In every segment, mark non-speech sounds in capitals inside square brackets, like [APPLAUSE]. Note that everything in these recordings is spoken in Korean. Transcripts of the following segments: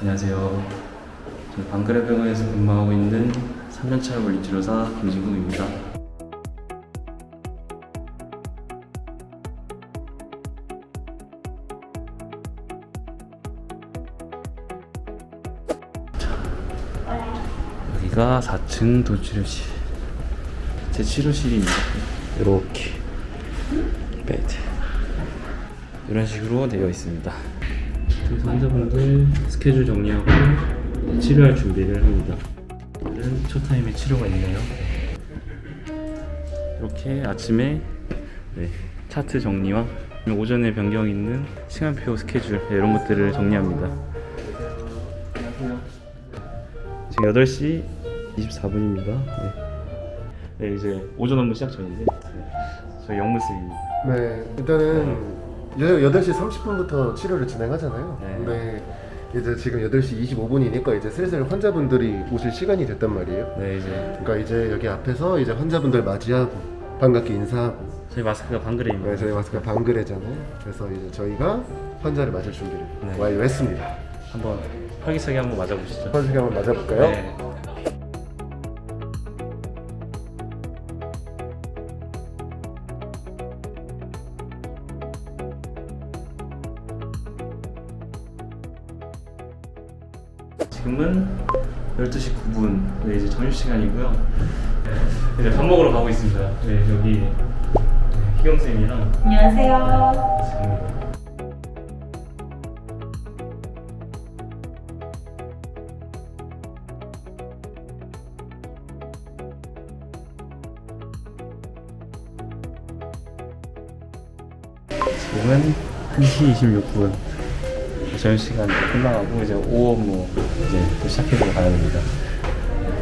안녕하세요. 저는 방그레병원에서 근무하고 있는 3년차 물리치료사 김진국입니다. 여기가 4층 도치료실. 제 치료실입니다. 이렇게 베드 이런 식으로 되어 있습니다. 그래서 환자분들 스케줄 정리하고 치료할 준비를 합니다. 오늘은 첫 타임에 치료가 있네요. 이렇게 아침에 네, 차트 정리와 오전에 변경 있는 시간표 스케줄 네, 이런 것들을 정리합니다. 지금 8시 24분입니다. 네. 네, 이제 오전 업무 시작 전인데 네, 저희 영무쌤입니다. 네, 일단은 여- 8시 30분부터 치료를 진행하잖아요. 네. 근데 이제 지금 8시 25분이니까 이제 슬슬 환자분들이 오실 시간이 됐단 말이에요. 네, 이제 그러니까 이제 여기 앞에서 이제 환자분들 맞이하고 반갑게 인사하고 저희 마스크가 방그레입니다. 네, 저희 마스크가 방그레잖아요. 그래서 이제 저희가 환자를 맞을 준비를 네. 완료했습니다. 한번 활기차게 한번 맞아보시죠. 환자가 한번 맞아볼까요? 네. 지금은 12시 9분. 네, 이제 점심 시간이고요. 이제 밥 먹으러 가고 있습니다. 네, 여기 네, 희경 쌤이랑 안녕하세요. 지금 지금은 1시 26분 점심시간 끝나가고 이제 오후 업무 이제 또 시작해보러 가야 됩니다.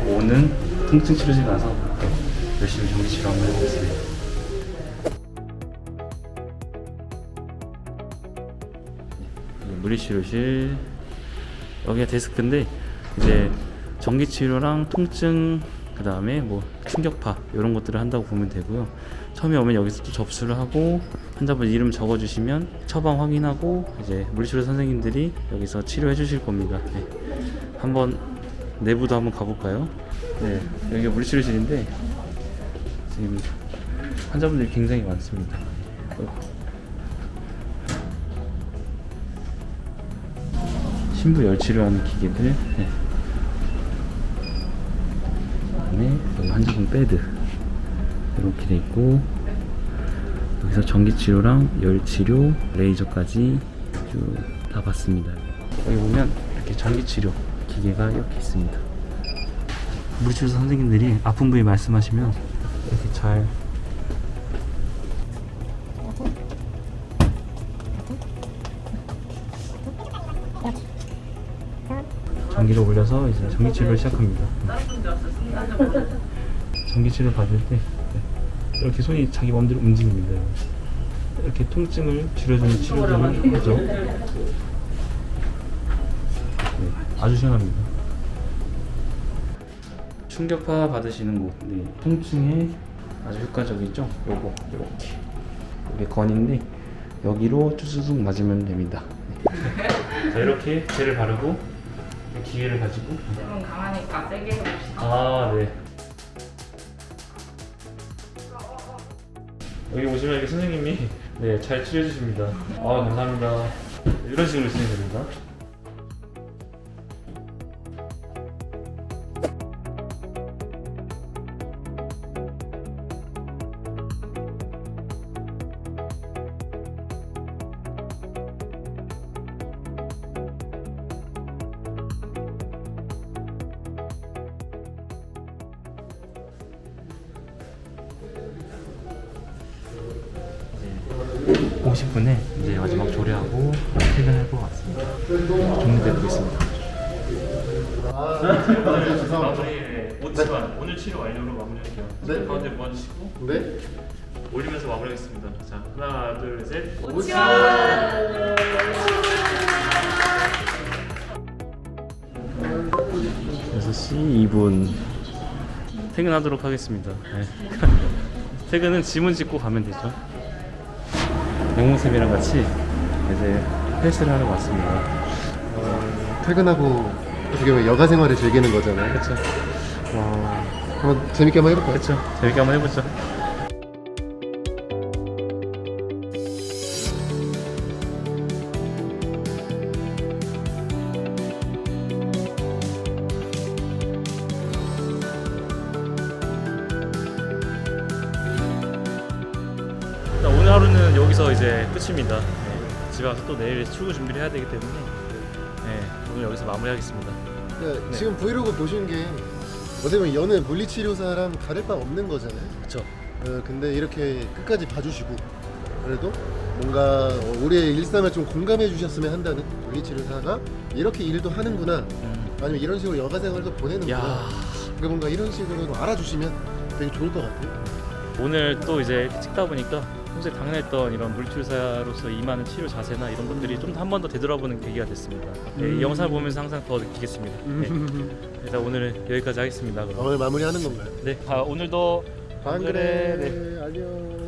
오후는 통증 치료실 가서 또 열심히 정기 치료 한번 해보겠습니다. 물리치료실. 여기가 데스크인데 이제 전기치료랑 통증 그 다음에 뭐 충격파 이런 것들을 한다고 보면 되고요 처음에 오면 여기서 또 접수를 하고 환자분 이름 적어주시면 처방 확인하고 이제 물리치료 선생님들이 여기서 치료해 주실 겁니다 네. 한번 내부도 한번 가볼까요? 네 여기가 물리치료실인데 지금 환자분들이 굉장히 많습니다 신부 열 치료하는 기계들 네. 그다음에 여기 환자분 베드 이렇게 돼 있고 여기서 전기 치료랑 열 치료, 레이저까지 쭉 다 봤습니다. 여기 보면 이렇게 전기 치료 기계가 이렇게 있습니다. 물리치료사 선생님들이 아픈 부위 말씀하시면 이렇게 잘 전기를 올려서 이제 전기 치료를 시작합니다. [LAUGHS] 전기 치료 받을 때 네, 이렇게 손이 자기 마음대로 움직입니다. 이렇게 통증을 줄여주는 치료들을 하죠. 네, 아주 시원합니다. 충격파 받으시는 곳, 네, 통증에 아주 효과적이죠. 요거 이렇게 이게 건인데 여기로 쭈쭈둑 맞으면 됩니다. 네. 자 이렇게 젤을 바르고 기계를 가지고 좀 강하니까 세게 해봅시다. 아, 네. 여기 오시면 이렇게 선생님이 네, 잘 치료해 주십니다. 아, 감사합니다. 이런 식으로 진행됩니다. 50분에 이제 마지막 조리하고 퇴근할 것 같습니다. 정리돼 보겠습니다. 마무리 오치만 오늘 치료 완료로 마무리할게요. 네. 가운데 모아주시고 네. 올리면서 마무리하겠습니다. 자 하나 둘 셋. 오치원! 6시 2분 퇴근하도록 하겠습니다. 네. [LAUGHS] 퇴근은 지문 짓고 가면 되죠. 영웅쌤이랑 같이 이제 헬스를 하러 왔습니다. 어, 퇴근하고 어떻게 보면 여가 생활을 즐기는 거잖아요. 그렇죠. 와, 한번 재밌게 한번 해볼까요? 그렇죠. 재밌게 한번 해보죠. 하루는 여기서 이제 끝입니다. 네, 집에 가서 또 내일 출근 준비를 해야 되기 때문에 네, 오늘 여기서 마무리하겠습니다. 그러니까 네. 지금 브이로그 보시는 게 어떻게 보면 여는 물리치료사랑 다를 바 없는 거잖아요. 그렇죠. 어, 근데 이렇게 끝까지 봐주시고 그래도 뭔가 어, 우리의 일상을 좀 공감해 주셨으면 한다는 물리치료사가 이렇게 일도 하는구나 음. 아니면 이런 식으로 여가 생활도 보내는구나 야. 그러니까 뭔가 이런 식으로 좀 알아주시면 되게 좋을 것 같아요 오늘 또 이제 찍다 보니까 평소에 당했던 이런 물리치료사로서 임하는 치료 자세나 이런 것들이 좀 한 번 더 되돌아보는 계기가 됐습니다. 네, 음. 이 영상을 보면서 항상 더 느끼겠습니다. 네, 일단 오늘은 여기까지 하겠습니다. 그럼. 오늘 마무리하는 건가요? 네, 아, 오늘도 안 그래, 그래 안녕